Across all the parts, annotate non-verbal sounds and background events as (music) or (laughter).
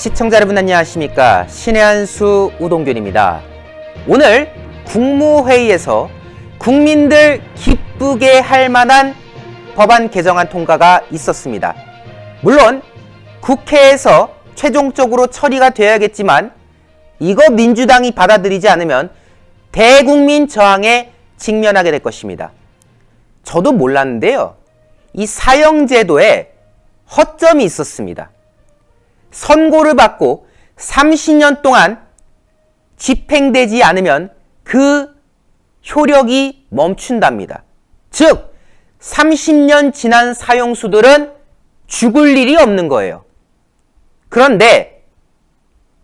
시청자 여러분 안녕하십니까 신의 한수 우동균입니다. 오늘 국무회의에서 국민들 기쁘게 할 만한 법안 개정안 통과가 있었습니다. 물론 국회에서 최종적으로 처리가 되어야겠지만 이거 민주당이 받아들이지 않으면 대국민 저항에 직면하게 될 것입니다. 저도 몰랐는데요. 이 사형제도에 허점이 있었습니다. 선고를 받고 30년 동안 집행되지 않으면 그 효력이 멈춘답니다. 즉, 30년 지난 사형수들은 죽을 일이 없는 거예요. 그런데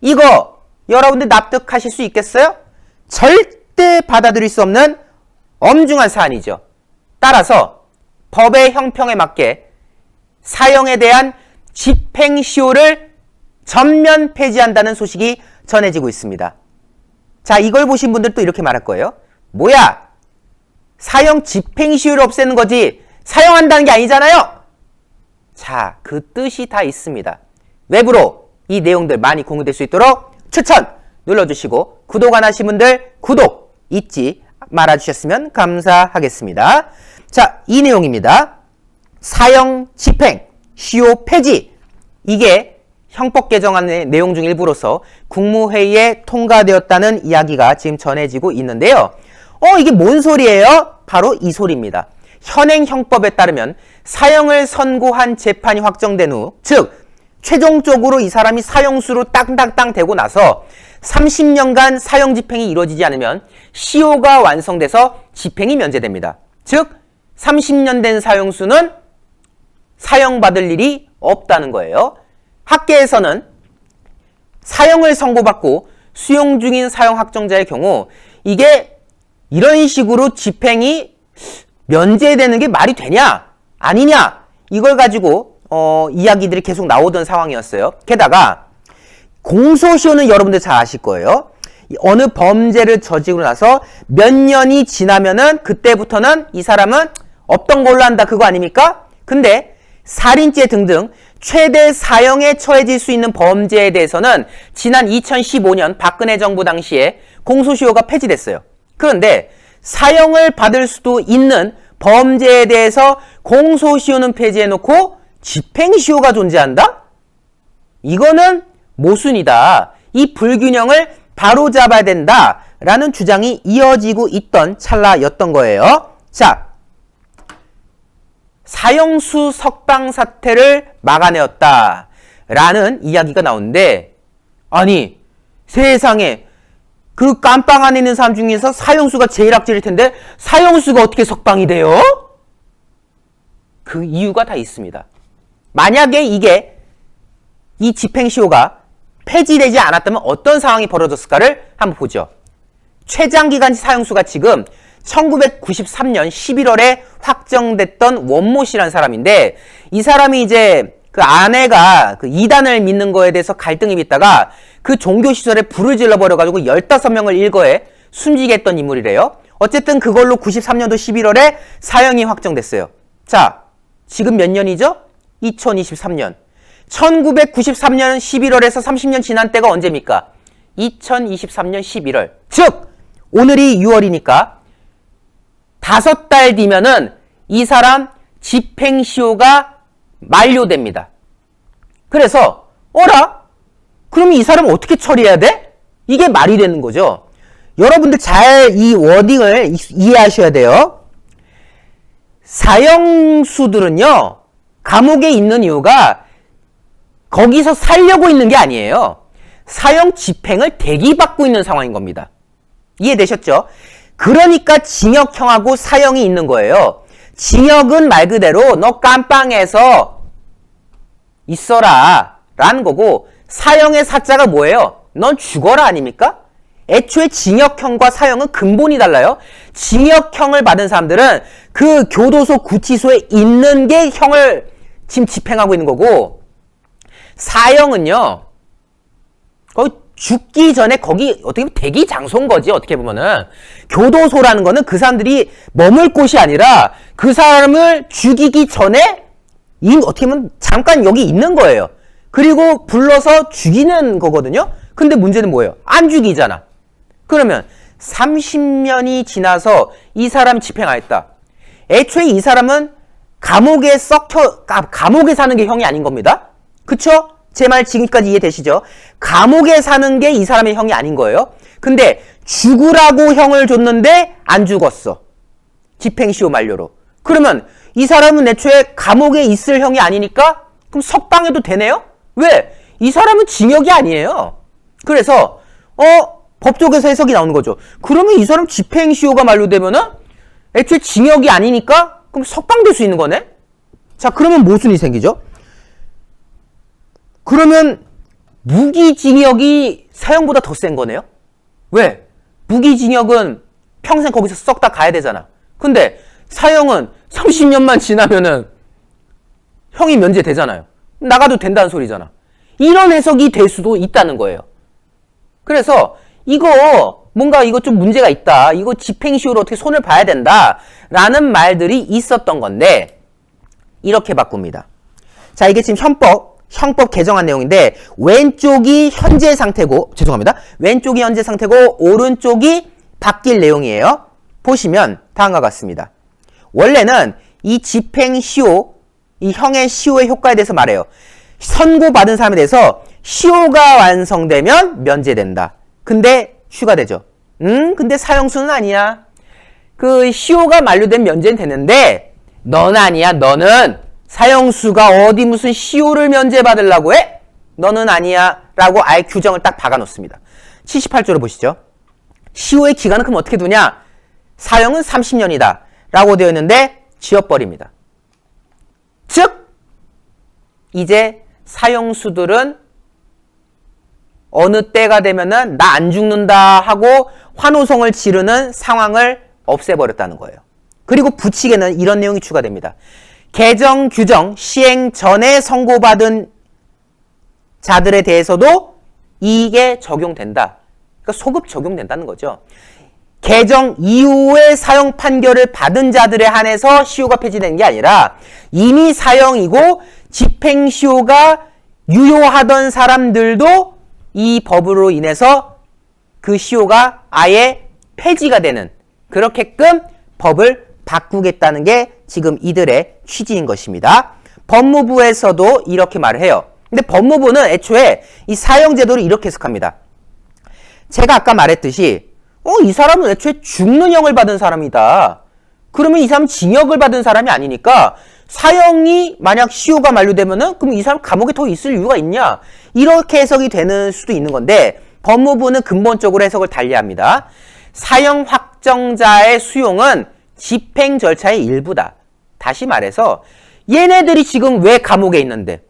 이거 여러분들 납득하실 수 있겠어요? 절대 받아들일 수 없는 엄중한 사안이죠. 따라서 법의 형평에 맞게 사형에 대한 집행시효를 전면 폐지한다는 소식이 전해지고 있습니다. 자, 이걸 보신 분들 또 이렇게 말할 거예요. 뭐야? 사형 집행시효를 없애는 거지. 사형한다는 게 아니잖아요? 자, 그 뜻이 다 있습니다. 외부로 이 내용들 많이 공유될 수 있도록 추천 눌러주시고 구독 안 하신 분들 구독 잊지 말아주셨으면 감사하겠습니다. 자, 이 내용입니다. 사형 집행, 시효 폐지. 이게 형법 개정안의 내용 중 일부로서 국무회의에 통과되었다는 이야기가 지금 전해지고 있는데요. 어, 이게 뭔 소리예요? 바로 이 소리입니다. 현행 형법에 따르면 사형을 선고한 재판이 확정된 후, 즉, 최종적으로 이 사람이 사형수로 땅땅땅 되고 나서 30년간 사형 집행이 이루어지지 않으면 시효가 완성돼서 집행이 면제됩니다. 즉, 30년 된 사형수는 사형받을 일이 없다는 거예요. 학계에서는 사형을 선고받고 수용 중인 사형 확정자의 경우 이게 이런 식으로 집행이 면제되는 게 말이 되냐 아니냐 이걸 가지고 어, 이야기들이 계속 나오던 상황이었어요. 게다가 공소시효는 여러분들 잘 아실 거예요. 어느 범죄를 저지르고 나서 몇 년이 지나면은 그때부터는 이 사람은 없던 걸로 한다 그거 아닙니까? 근데 살인죄 등등 최대 사형에 처해질 수 있는 범죄에 대해서는 지난 2015년 박근혜 정부 당시에 공소시효가 폐지됐어요. 그런데 사형을 받을 수도 있는 범죄에 대해서 공소시효는 폐지해놓고 집행시효가 존재한다? 이거는 모순이다. 이 불균형을 바로잡아야 된다. 라는 주장이 이어지고 있던 찰나였던 거예요. 자, 사형수 석방 사태를 막아내었다. 라는 이야기가 나오는데, 아니, 세상에, 그 깜빵 안에 있는 사람 중에서 사형수가 제일 악질일 텐데, 사형수가 어떻게 석방이 돼요? 그 이유가 다 있습니다. 만약에 이게, 이 집행시효가 폐지되지 않았다면 어떤 상황이 벌어졌을까를 한번 보죠. 최장기간 사형수가 지금 1993년 11월에 확정됐던 원모 씨라는 사람인데 이 사람이 이제 그 아내가 그 이단을 믿는 거에 대해서 갈등이 있다가 그 종교 시설에 불을 질러 버려 가지고 15명을 일거에 숨지게 했던 인물이래요. 어쨌든 그걸로 93년도 11월에 사형이 확정됐어요. 자, 지금 몇 년이죠? 2023년. 1993년 11월에서 30년 지난 때가 언제입니까? 2023년 11월. 즉, 오늘이 6월이니까 다섯 달 뒤면은 이 사람 집행시효가 만료됩니다. 그래서, 어라? 그럼 이 사람 어떻게 처리해야 돼? 이게 말이 되는 거죠. 여러분들 잘 이 워딩을 이해하셔야 돼요. 사형수들은요, 감옥에 있는 이유가 거기서 살려고 있는 게 아니에요. 사형 집행을 대기받고 있는 상황인 겁니다. 이해되셨죠? 그러니까 징역형하고 사형이 있는 거예요. 징역은 말 그대로 너 깜빵에서 있어라 라는 거고 사형의 사자가 뭐예요? 넌 죽어라 아닙니까? 애초에 징역형과 사형은 근본이 달라요. 징역형을 받은 사람들은 그 교도소 구치소에 있는 게 형을 지금 집행하고 있는 거고 사형은요. 거의 죽기 전에 거기 어떻게 보면 대기 장소인 거지 어떻게 보면은 교도소라는 거는 그 사람들이 머물 곳이 아니라 그 사람을 죽이기 전에 이 어떻게 보면 잠깐 여기 있는 거예요. 그리고 불러서 죽이는 거거든요. 근데 문제는 뭐예요? 안 죽이잖아. 그러면 30년이 지나서 이 사람 집행하였다. 애초에 이 사람은 감옥에 썩혀 가- 감옥에 사는 게 형이 아닌 겁니다. 그쵸? 제 말 지금까지 이해되시죠? 감옥에 사는 게 이 사람의 형이 아닌 거예요. 근데 죽으라고 형을 줬는데 안 죽었어. 집행시효 만료로. 그러면 이 사람은 애초에 감옥에 있을 형이 아니니까 그럼 석방해도 되네요? 왜? 이 사람은 징역이 아니에요. 그래서 어 법조계에서 해석이 나오는 거죠. 그러면 이 사람 집행시효가 만료되면은 애초에 징역이 아니니까 그럼 석방될 수 있는 거네? 자 그러면 모순이 생기죠. 그러면 무기징역이 사형보다 더 센 거네요? 왜? 무기징역은 평생 거기서 썩 다 가야 되잖아. 근데 사형은 30년만 지나면은 형이 면제되잖아요. 나가도 된다는 소리잖아. 이런 해석이 될 수도 있다는 거예요. 그래서 이거 뭔가 이거 좀 문제가 있다. 이거 집행시효로 어떻게 손을 봐야 된다. 라는 말들이 있었던 건데 이렇게 바꿉니다. 자, 이게 지금 현법, 형법 개정한 내용인데 왼쪽이 현재 상태고 죄송합니다. 왼쪽이 현재 상태고 오른쪽이 바뀔 내용이에요. 보시면 다음과 같습니다. 원래는 이 집행시효, 이 형의 시효의 효과에 대해서 말해요. 선고받은 사람에 대해서 시효가 완성되면 면제된다. 근데 휴가되죠. 음, 근데 사형수는 아니야. 그 시효가 만료된 면제는 되는데 넌 아니야. 너는 사형수가 어디 무슨 시효를 면제받으려고 해? 너는 아니야. 라고 아예 규정을 딱 박아놓습니다. 78조를 보시죠. 시효의 기간은 그럼 어떻게 두냐? 사형은 30년이다. 라고 되어 있는데 지어버립니다. 즉 이제 사형수들은 어느 때가 되면은 나 안 죽는다 하고 환호성을 지르는 상황을 없애버렸다는 거예요. 그리고 부칙에는 이런 내용이 추가됩니다. 개정 규정 시행 전에 선고받은 자들에 대해서도 이게 적용된다. 그러니까 소급 적용된다는 거죠. 개정 이후에 사형 판결을 받은 자들에 한해서 시효가 폐지되는 게 아니라 이미 사형이고 집행시효가 유효하던 사람들도 이 법으로 인해서 그 시효가 아예 폐지가 되는 그렇게끔 법을 바꾸겠다는 게 지금 이들의 취지인 것입니다. 법무부에서도 이렇게 말을 해요. 근데 법무부는 애초에 이 사형제도를 이렇게 해석합니다. 제가 아까 말했듯이 어, 이 사람은 애초에 죽는 형을 받은 사람이다. 그러면 이 사람은 징역을 받은 사람이 아니니까 사형이 만약 시효가 만료되면은 그럼 이 사람 감옥에 더 있을 이유가 있냐? 이렇게 해석이 되는 수도 있는 건데 법무부는 근본적으로 해석을 달리합니다. 사형 확정자의 수용은 집행 절차의 일부다. 다시 말해서 얘네들이 지금 왜 감옥에 있는데?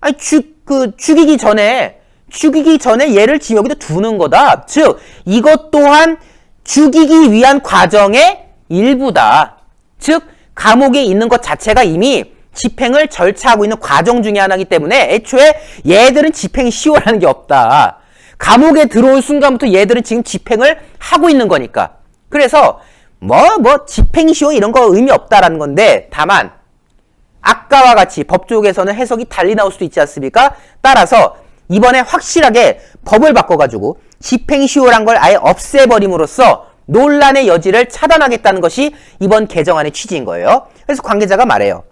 아니 죽, 그 죽이기 전에 죽이기 전에 얘를 지역에다 두는 거다. 즉 이것 또한 죽이기 위한 과정의 일부다. 즉 감옥에 있는 것 자체가 이미 집행을 절차하고 있는 과정 중의 하나이기 때문에 애초에 얘들은 집행 시효라는 게 없다. 감옥에 들어온 순간부터 얘들은 지금 집행을 하고 있는 거니까. 그래서 뭐 뭐 집행 시효 이런 거 의미 없다라는 건데 다만 아까와 같이 법 쪽에서는 해석이 달리 나올 수도 있지 않습니까? 따라서 이번에 확실하게 법을 바꿔가지고 집행시효란 걸 아예 없애버림으로써 논란의 여지를 차단하겠다는 것이 이번 개정안의 취지인 거예요. 그래서 관계자가 말해요.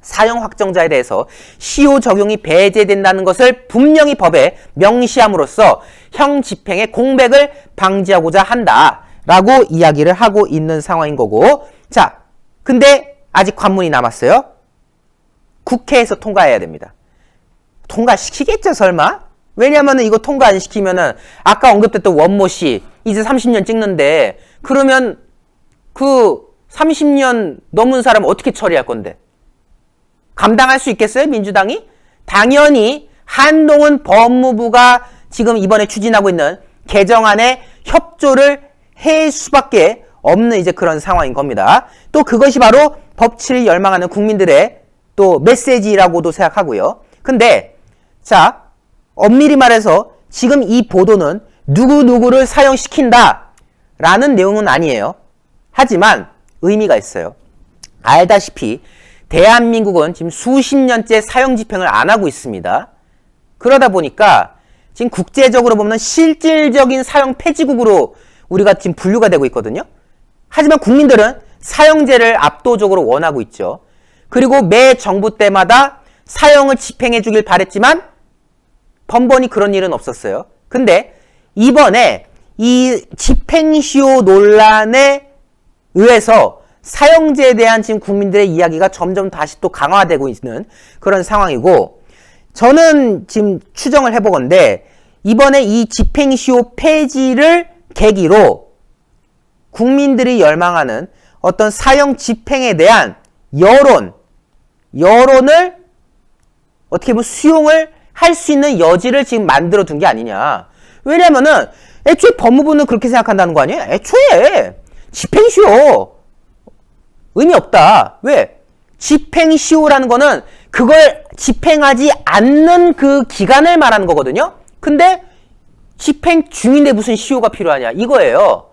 사형 확정자에 대해서 시효 적용이 배제된다는 것을 분명히 법에 명시함으로써 형 집행의 공백을 방지하고자 한다 라고 이야기를 하고 있는 상황인 거고 자 근데 아직 관문이 남았어요. 국회에서 통과해야 됩니다. 통과시키겠죠, 설마? 왜냐면은 이거 통과 안 시키면은 아까 언급됐던 원모 씨 이제 30년 찍는데 그러면 그 30년 넘은 사람 어떻게 처리할 건데? 감당할 수 있겠어요, 민주당이? 당연히 한동훈 법무부가 지금 이번에 추진하고 있는 개정안에 협조를 할 수밖에 없는 이제 그런 상황인 겁니다. 또 그것이 바로 법치를 열망하는 국민들의 또 메시지라고도 생각하고요. 근데 자 엄밀히 말해서 지금 이 보도는 누구누구를 사형시킨다 라는 내용은 아니에요. 하지만 의미가 있어요. 알다시피 대한민국은 지금 수십 년째 사형 집행을 안 하고 있습니다. 그러다 보니까 지금 국제적으로 보면 실질적인 사형 폐지국으로 우리가 지금 분류가 되고 있거든요. 하지만 국민들은 사형제를 압도적으로 원하고 있죠. 그리고 매 정부 때마다 사형을 집행해 주길 바랬지만 번번이 그런 일은 없었어요. 근데 이번에 이 집행시효 논란에 의해서 사형제에 대한 지금 국민들의 이야기가 점점 다시 또 강화되고 있는 그런 상황이고 저는 지금 추정을 해보건데 이번에 이 집행시효 폐지를 계기로 국민들이 열망하는 어떤 사형 집행에 대한 여론, 여론을 어떻게 보면 수용을 할 수 있는 여지를 지금 만들어 둔 게 아니냐. 왜냐면은 애초에 법무부는 그렇게 생각한다는 거 아니에요? 애초에 집행시효 의미 없다. 왜? 집행시효라는 거는 그걸 집행하지 않는 그 기간을 말하는 거거든요. 근데 집행 중인데 무슨 시효가 필요하냐 이거예요.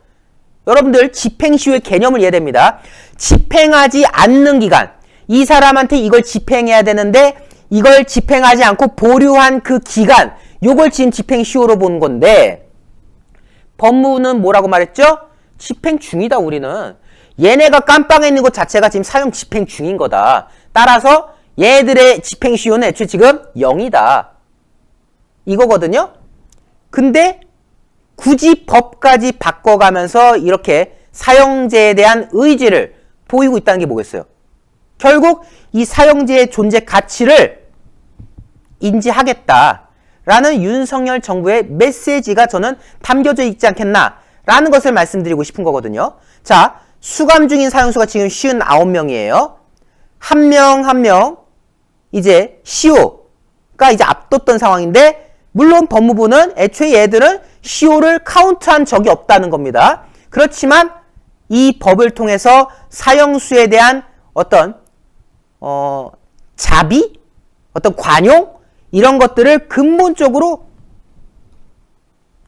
여러분들 집행 시효의 개념을 이해됩니다. 집행하지 않는 기간. 이 사람한테 이걸 집행해야 되는데 이걸 집행하지 않고 보류한 그 기간. 요걸 지금 집행 시효로 보는 건데 법무부는 뭐라고 말했죠? 집행 중이다 우리는. 얘네가 깜빵에 있는 것 자체가 지금 사형 집행 중인 거다. 따라서 얘들의 집행 시효는 애초에 지금 0이다. 이거거든요. 근데 굳이 법까지 바꿔가면서 이렇게 사형제에 대한 의지를 보이고 있다는 게 뭐겠어요? 결국 이 사형제의 존재 가치를 인지하겠다라는 윤석열 정부의 메시지가 저는 담겨져 있지 않겠나라는 것을 말씀드리고 싶은 거거든요. 자, 수감 중인 사형수가 지금 59명이에요. 한 명 한명 이제 시효가 이제 앞뒀던 상황인데 물론 법무부는 애초에 얘들은 시효를 카운트한 적이 없다는 겁니다. 그렇지만 이 법을 통해서 사형수에 대한 어떤 어, 자비, 어떤 관용 이런 것들을 근본적으로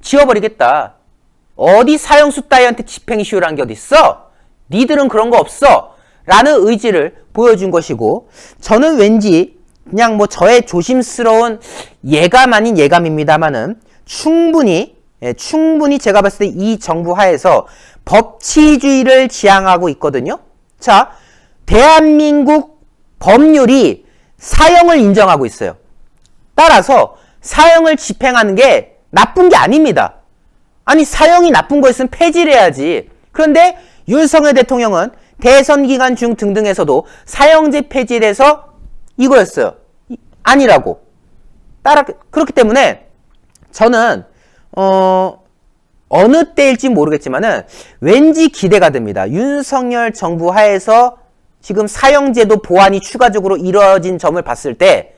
지워버리겠다. 어디 사형수 따위한테 집행시효라는 게 어딨어? 니들은 그런 거 없어. 라는 의지를 보여준 것이고 저는 왠지 그냥 뭐 저의 조심스러운 예감 아닌 예감입니다만은 충분히 예, 충분히 제가 봤을 때 이 정부 하에서 법치주의를 지향하고 있거든요. 자, 대한민국 법률이 사형을 인정하고 있어요. 따라서 사형을 집행하는 게 나쁜 게 아닙니다. 아니 사형이 나쁜 거였으면 폐지를 해야지. 그런데 윤석열 대통령은 대선 기간 중 등등에서도 사형제 폐지에 대해서 이거였어요. 이- 아니라고. 따라 그렇기 때문에 저는 어 어느 때일지 모르겠지만은 왠지 기대가 됩니다. 윤석열 정부 하에서 지금 사형제도 보완이 추가적으로 이루어진 점을 봤을 때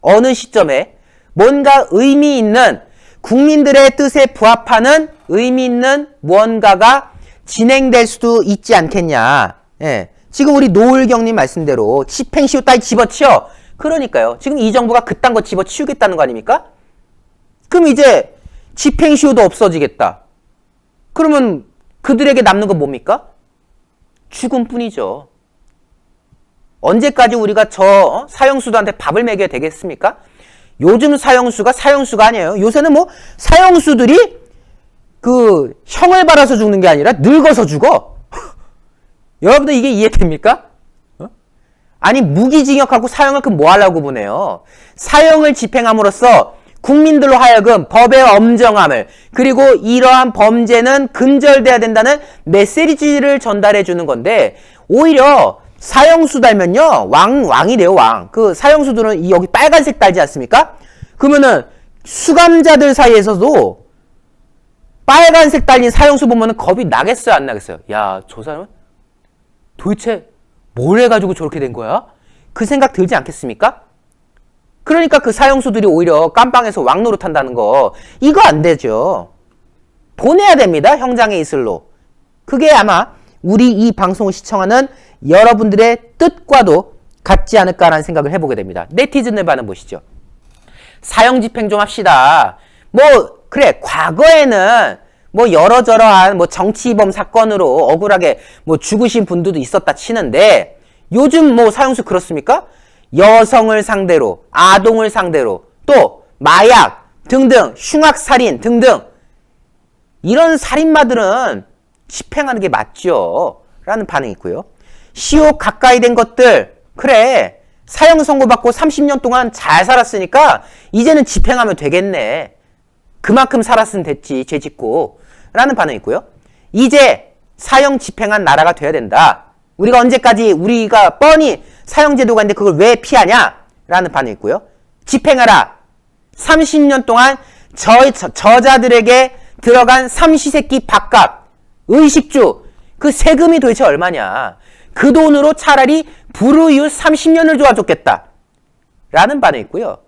어느 시점에 뭔가 의미 있는 국민들의 뜻에 부합하는 의미 있는 무언가가 진행될 수도 있지 않겠냐. 예. 지금 우리 노을경님 말씀대로 집행시효 따위 집어치워. 그러니까요. 지금 이 정부가 그딴 거 집어치우겠다는 거 아닙니까? 그럼 이제 집행시효도 없어지겠다. 그러면 그들에게 남는 건 뭡니까? 죽음뿐이죠. 언제까지 우리가 저 어? 사형수들한테 밥을 먹여야 되겠습니까? 요즘 사형수가 사형수가 아니에요. 요새는 뭐 사형수들이 그 형을 받아서 죽는 게 아니라 늙어서 죽어. (laughs) 여러분들 이게 이해됩니까? 어? 아니 무기징역하고 사형을 그럼 뭐 하려고 보내요? 사형을 집행함으로써 국민들로 하여금 법의 엄정함을 그리고 이러한 범죄는 근절돼야 된다는 메시지를 전달해 주는 건데 오히려 사형수 달면요 왕 왕이래요 왕 그 사형수들은 이 여기 빨간색 달지 않습니까? 그러면은 수감자들 사이에서도 빨간색 달린 사형수 보면은 겁이 나겠어요 안 나겠어요? 야 저 사람은 도대체 뭘 해가지고 저렇게 된 거야? 그 생각 들지 않겠습니까? 그러니까 그 사형수들이 오히려 깜빵에서 왕 노릇 한다는 거 이거 안 되죠. 보내야 됩니다. 형장의 이슬로. 그게 아마 우리 이 방송을 시청하는 여러분들의 뜻과도 같지 않을까라는 생각을 해보게 됩니다. 네티즌의 반응 보시죠. 사형 집행 좀 합시다. 뭐 그래 과거에는 뭐 여러저러한 뭐 정치범 사건으로 억울하게 뭐 죽으신 분들도 있었다 치는데 요즘 뭐 사형수 그렇습니까? 여성을 상대로, 아동을 상대로, 또 마약 등등, 흉악살인 등등 이런 살인마들은 집행하는 게 맞죠. 라는 반응이 있고요. 시효 가까이 된 것들, 그래. 사형 선고받고 30년 동안 잘 살았으니까 이제는 집행하면 되겠네. 그만큼 살았으면 됐지, 죄 짓고. 라는 반응이 있고요. 이제 사형 집행한 나라가 돼야 된다. 우리가 언제까지 우리가 뻔히 사형제도가 있는데 그걸 왜 피하냐? 라는 반응이 있고요. 집행하라. 30년 동안 저, 저, 저자들에게 들어간 삼시세끼 밥값, 의식주, 그 세금이 도대체 얼마냐. 그 돈으로 차라리 불우이웃 30년을 도와줬겠다. 라는 반응이 있고요.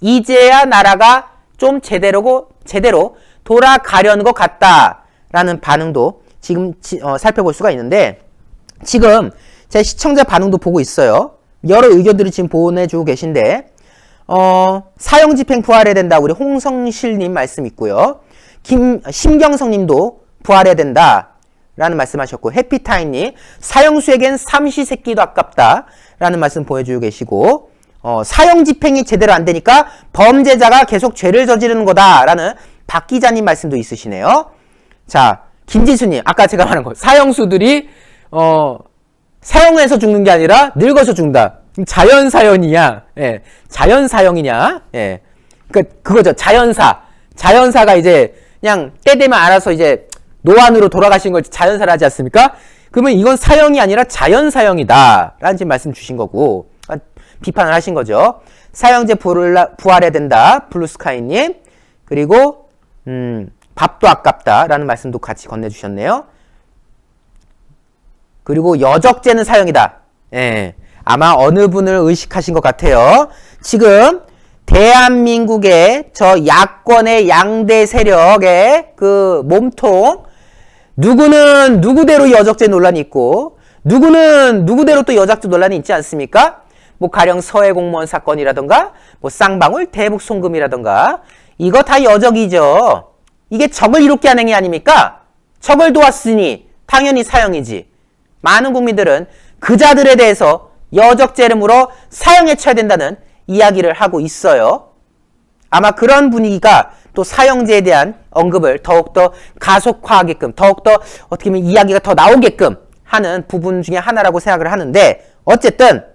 이제야 나라가 좀 제대로고, 제대로 돌아가려는 것 같다. 라는 반응도 지금 지- 어, 살펴볼 수가 있는데, 지금 제 시청자 반응도 보고 있어요. 여러 의견들을 지금 보내주고 계신데, 어, 사형 집행 부활해야 된다. 우리 홍성실님 말씀 있고요. 김, 심경성님도 부활해야 된다. 라는 말씀 하셨고, 해피타임님, 사형수에겐 삼시세끼도 아깝다. 라는 말씀 보여주고 계시고, 어, 사형 집행이 제대로 안 되니까 범죄자가 계속 죄를 저지르는 거다. 라는 박 기자님 말씀도 있으시네요. 자, 김지수님, 아까 제가 말한 거, 사형수들이, 어, 사형해서 죽는 게 아니라 늙어서 죽는다. 자연 사연이냐, 예, 자연 사형이냐, 예, 그 그거죠. 자연사, 자연사가 이제 그냥 때 되면 알아서 이제 노안으로 돌아가신 걸 자연사를 하지 않습니까? 그러면 이건 사형이 아니라 자연 사형이다라는 말씀 주신 거고 아, 비판을 하신 거죠. 사형제 부활, 부활해야 된다, 블루스카이님 그리고 음, 밥도 아깝다 라는 말씀도 같이 건네주셨네요. 그리고 여적죄는 사형이다. 예. 아마 어느 분을 의식하신 것 같아요. 지금 대한민국의 저 야권의 양대 세력의 그 몸통 누구는 누구대로 여적죄 논란이 있고 누구는 누구대로 또 여적죄 논란이 있지 않습니까? 뭐 가령 서해 공무원 사건이라던가 뭐 쌍방울 대북 송금이라던가 이거 다 여적이죠. 이게 적을 이롭게 하는 게 아닙니까? 적을 도왔으니 당연히 사형이지. 많은 국민들은 그자들에 대해서 여적죄를 물어 사형에 쳐야 된다는 이야기를 하고 있어요. 아마 그런 분위기가 또 사형제에 대한 언급을 더욱더 가속화하게끔, 더욱더 어떻게 보면 이야기가 더 나오게끔 하는 부분 중에 하나라고 생각을 하는데, 어쨌든,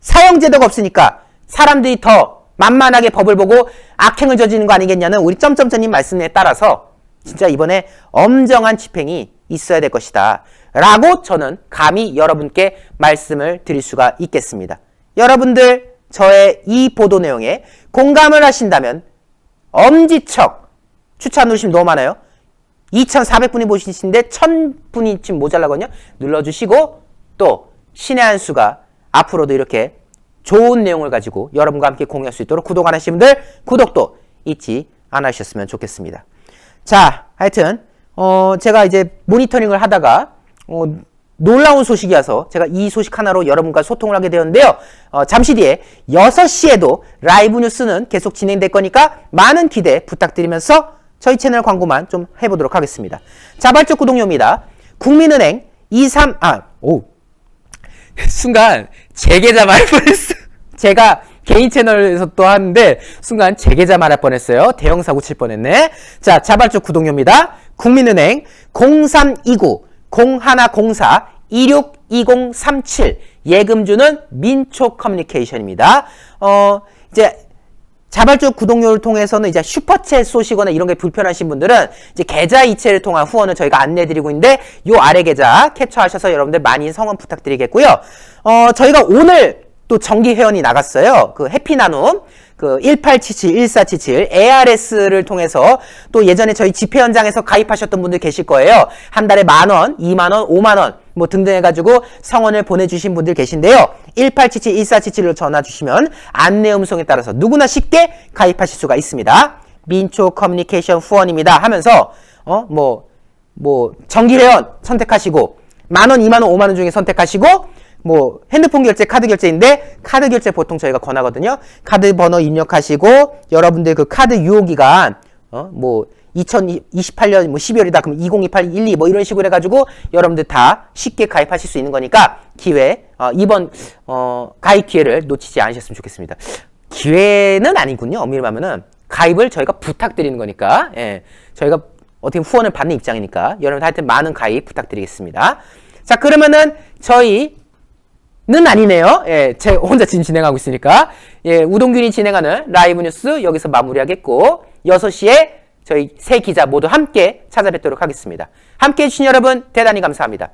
사형제도가 없으니까 사람들이 더 만만하게 법을 보고 악행을 저지르는 거 아니겠냐는 우리 점점점님 말씀에 따라서 진짜 이번에 엄정한 집행이 있어야 될 것이다. 라고 저는 감히 여러분께 말씀을 드릴 수가 있겠습니다. 여러분들 저의 이 보도 내용에 공감을 하신다면 엄지척 추천 누르시면 너무 많아요. 2,400분이 보시는데 1,000분이 지금 모자라거든요. 눌러주시고 또 신의 한 수가 앞으로도 이렇게 좋은 내용을 가지고 여러분과 함께 공유할 수 있도록 구독 안 하신 분들 구독도 잊지 않으셨으면 좋겠습니다. 자, 하여튼 어, 제가 이제 모니터링을 하다가 어, 놀라운 소식이어서 제가 이 소식 하나로 여러분과 소통을 하게 되었는데요. 어, 잠시 뒤에 6시에도 라이브 뉴스는 계속 진행될 거니까 많은 기대 부탁드리면서 저희 채널 광고만 좀 해보도록 하겠습니다. 자발적 구독료입니다. 국민은행 23, 아, 오. 순간 제 계좌 말할 뻔했어. (laughs) 제가 개인 채널에서 또 하는데 순간 제 계좌 말할 뻔했어요. 대형 사고 칠 뻔했네. 자, 자발적 구독료입니다. 국민은행 0329 0104 262037 예금주는 민초 커뮤니케이션입니다. 어, 이제 자발적 구독료를 통해서는 이제 슈퍼챗 쏘시거나 이런 게 불편하신 분들은 이제 계좌 이체를 통한 후원을 저희가 안내드리고 있는데 요 아래 계좌 캡처하셔서 여러분들 많이 성원 부탁드리겠고요. 어, 저희가 오늘 또 정기 회원이 나갔어요. 그 해피 나눔. 그 1877, 1477 ARS를 통해서 또 예전에 저희 집회 현장에서 가입하셨던 분들 계실 거예요. 한 달에 만 원, 2만 원, 5만 원 뭐 등등 해가지고 성원을 보내주신 분들 계신데요. 1877, 1477로 전화 주시면 안내 음성에 따라서 누구나 쉽게 가입하실 수가 있습니다. 민초 커뮤니케이션 후원입니다 하면서 어 뭐 뭐 정기 회원 선택하시고 만 원, 2만 원, 5만 원 중에 선택하시고 뭐 핸드폰 결제, 카드 결제인데 카드 결제 보통 저희가 권하거든요. 카드 번호 입력하시고 여러분들 그 카드 유효 기간 어 뭐 2028년 뭐 12월이다 그럼 2028 12 뭐 이런 식으로 해가지고 여러분들 다 쉽게 가입하실 수 있는 거니까 기회 어, 이번 어, 가입 기회를 놓치지 않으셨으면 좋겠습니다. 기회는 아니군요. 엄밀히 말하면은 가입을 저희가 부탁드리는 거니까 예, 저희가 어떻게 후원을 받는 입장이니까 여러분 하여튼 많은 가입 부탁드리겠습니다. 자 그러면은 저희 는 아니네요. 예, 제 혼자 지금 진행하고 있으니까. 예, 우동균이 진행하는 라이브 뉴스 여기서 마무리하겠고, 6시에 저희 세 기자 모두 함께 찾아뵙도록 하겠습니다. 함께 해주신 여러분, 대단히 감사합니다.